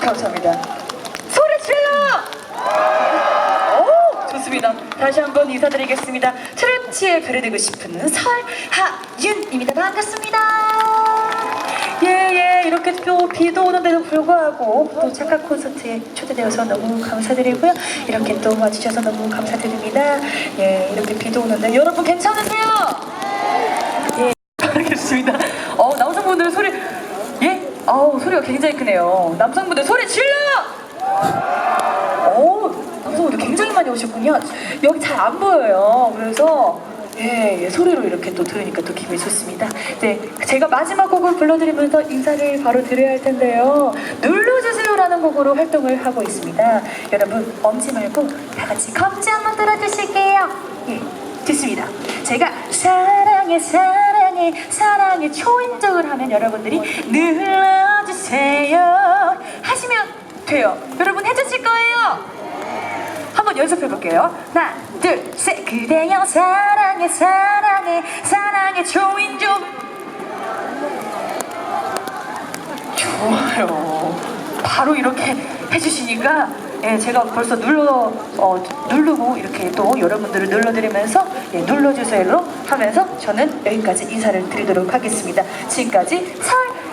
감사합니다. 소리 질러! 오, 좋습니다. 다시 한번 인사드리겠습니다. 트로트에 베레되고 싶은 설하윤입니다. 반갑습니다. 예, 예, 이렇게 또 비도 오는데도 불구하고 또 착각 콘서트에 초대되어서 너무 감사드리고요. 이렇게 또 와주셔서 너무 감사드립니다. 예, 이렇게 비도 오는데 여러분 괜찮으세요? 예, 알겠습니다. 어, 예? 아우, 소리가 굉장히 크네요. 남성분들 소리 질러! 오, 남성분들 굉장히 많이 오셨군요. 여기 잘 안 보여요. 그래서 예, 예, 소리로 이렇게 또 들으니까 또 기분이 좋습니다. 네, 제가 마지막 곡을 불러드리면서 인사를 바로 드려야 할 텐데요. 눌러주세요라는 곡으로 활동을 하고 있습니다. 여러분 엄지 말고 다 같이 검지 한번 들어주실게요. 예, 좋습니다. 제가 사랑해 사랑해 사랑해 초인적을 하면 여러분들이 하시면 돼요. 여러분 해주실 거예요. 한번 연습해 볼게요. 하나, 둘, 셋. 그대여 사랑해, 사랑해, 사랑해, 초인종. 좋아요. 바로 이렇게 해주시니까 예, 제가 벌써 눌러 어, 누르고 이렇게 또 여러분들을 눌러드리면서 예, 눌러주세요로 하면서 저는 여기까지 인사를 드리도록 하겠습니다. 지금까지 설